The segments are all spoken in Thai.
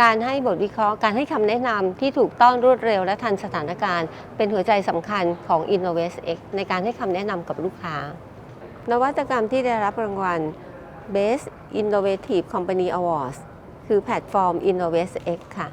การให้บทวิเคราะห์การให้คำแนะนำที่ถูกต้องรวดเร็วและทันสถานการณ์ เป็นหัวใจสำคัญของ Innovest X ในการให้คำแนะนำกับลูกค้า นวัตกรรมที่ได้รับรางวัล Best Innovative Company Awards คือแพลตฟอร์ม Innovest X ค่ะ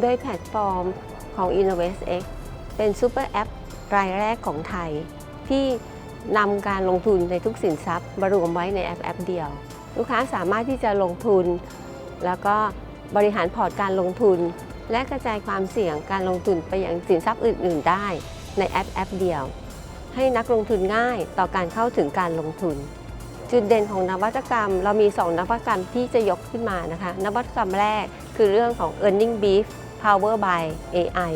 โดยแพลตฟอร์มของ Innovate X เป็นซูเปอร์แอปรายแรกของไทย ที่นำการลงทุนในทุกสินทรัพย์มารวมไว้ในแอปแอปเดียว ลูกค้าสามารถที่จะลงทุน แล้วก็บริหารพอร์ตการลงทุน และกระจายความเสี่ยงการลงทุนไปยังสินทรัพย์อื่น ๆ ได้ในแอปแอปเดียว ให้นักลงทุนง่ายต่อการเข้าถึงการลงทุน จุดเด่นของนวัตกรรม เรามี 2 นวัตกรรมที่จะยกขึ้นมานะคะ นวัตกรรมแรกคือเรื่องของ earning beef power by AI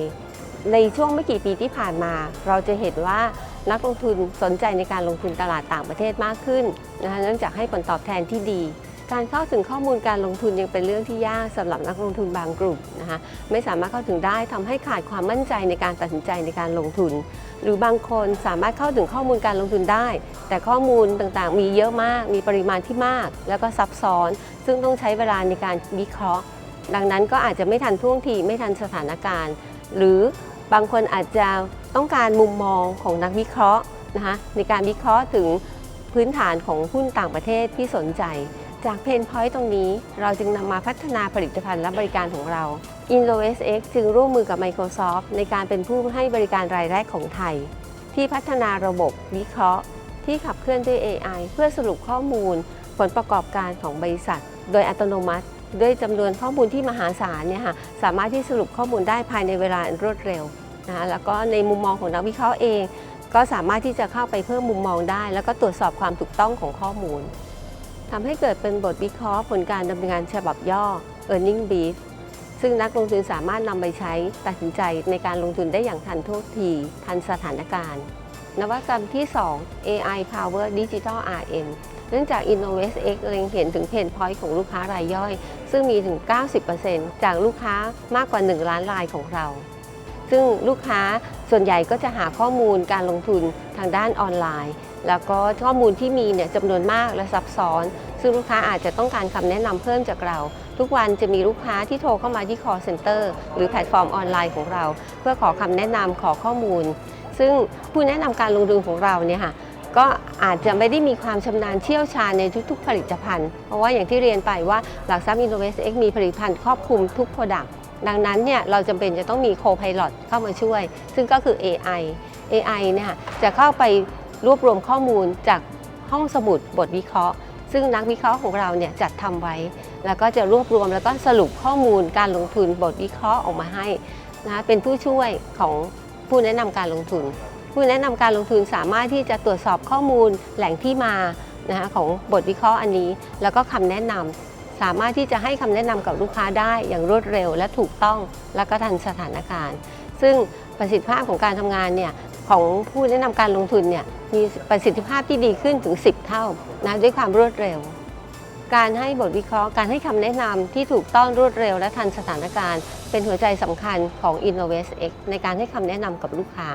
ในช่วงไม่กี่ปีที่ผ่านมา เราจะเห็นว่านักลงทุนสนใจในการลงทุนตลาดต่างประเทศมากขึ้นนะคะเนื่องจากให้ผลตอบแทนที่ดี การเข้าถึงข้อมูลการลงทุนยังเป็นเรื่องที่ยากสำหรับนักลงทุนบางกลุ่มนะคะไม่สามารถเข้าถึงได้ทำให้ขาดความมั่นใจในการตัดสินใจในการลงทุน หรือบางคนสามารถเข้าถึงข้อมูลการลงทุนได้ แต่ข้อมูลต่างๆ มีเยอะมาก มีปริมาณที่มาก แล้วก็ซับซ้อน ซึ่งต้องใช้เวลาในการวิเคราะห์ ดังนั้นก็อาจจะไม่ทันท่วงทีไม่ทันสถานการณ์ หรือบางคนอาจจะต้องการมุมมองของนักวิเคราะห์นะคะในการวิเคราะห์ถึงพื้นฐานของหุ้นต่างประเทศที่สนใจ จากเพนพอยต์ตรงนี้ เราจึงนำมาพัฒนาผลิตภัณฑ์และบริการของเรา InnoSX จึงร่วมมือกับ Microsoft ในการเป็นผู้ให้บริการรายแรกของไทย ที่พัฒนาระบบวิเคราะห์ ที่ขับเคลื่อนด้วย AI เพื่อสรุปข้อมูล ผลประกอบการของบริษัท โดยอัตโนมัติ ด้วยจำนวนข้อมูลที่มหาศาลเนี่ยค่ะสามารถที่สรุปข้อมูลได้ภายในเวลารวดเร็วนะคะแล้วก็ในมุมมองของนักวิเคราะห์เอง ก็สามารถที่จะเข้าไปเพิ่มมุมมองได้ แล้วก็ตรวจสอบความถูกต้องของข้อมูลทำให้เกิดเป็นบทวิเคราะห์ผลการดำเนินงานฉบับย่อ earning brief ซึ่งนักลงทุนสามารถนำไปใช้ตัดสินใจในการลงทุนได้อย่างทันท่วงทีทันสถานการณ์ นวัตกรรมที่ 2 AI Power Digital RM เนื่องจาก Innovate X เล็งเห็นถึงเพนพอยต์ของลูกค้ารายย่อย ซึ่งมีถึง 90%จากลูกค้ามากกว่า 1 ล้านรายของเรา ซึ่งลูกค้าส่วนใหญ่ก็จะหาข้อมูลการลงทุนทางด้านออนไลน์ แล้วก็ข้อมูลที่มีเนี่ยจำนวนมากและซับซ้อน ซึ่งลูกค้าอาจจะต้องการคำแนะนำเพิ่มจากเรา ทุกวันจะมีลูกค้าที่โทรเข้ามาที่ call center หรือแพลตฟอร์มออนไลน์ของเรา เพื่อขอคำแนะนำขอข้อมูล ซึ่งผู้แนะนำการลงทุนของเราเนี่ยค่ะก็อาจจะไม่ได้มีความชำนาญเชี่ยวชาญในทุก ๆ ผลิตภัณฑ์ เพราะว่าอย่างที่เรียนไปว่าหลักทรัพย์ Innovate X มีผลิตภัณฑ์ครอบคลุมทุก Product ดังนั้นเนี่ยเราจำเป็นจะต้องมี Co-Pilot เข้ามาช่วย ซึ่งก็คือ AI AI เนี่ยค่ะจะเข้าไปรวบรวมข้อมูลจากห้องสมุดบทวิเคราะห์ ซึ่งนักวิเคราะห์ของเราเนี่ยจัดทำไว้ แล้วก็จะรวบรวมแล้วก็สรุปข้อมูลการลงทุนบทวิเคราะห์ออกมาให้นะเป็นผู้ช่วยของ ผู้แนะนำการลงทุน ผู้แนะนำการลงทุนสามารถที่จะตรวจสอบข้อมูลแหล่งที่มานะคะของบทวิเคราะห์อันนี้ แล้วก็คำแนะนำสามารถที่จะให้คำแนะนำกับลูกค้าได้อย่างรวดเร็วและถูกต้องและก็ทันสถานการณ์ ซึ่งประสิทธิภาพของการทำงานเนี่ยของผู้แนะนำการลงทุนเนี่ยมีประสิทธิภาพที่ดีขึ้นถึง 10 เท่านะด้วยความรวดเร็ว การให้บทวิเคราะห์การให้คำแนะนำที่ถูกต้องรวดเร็วและทันสถานการณ์ เป็นหัวใจสำคัญของ InnovestX ในการให้คำแนะนำกับลูกค้า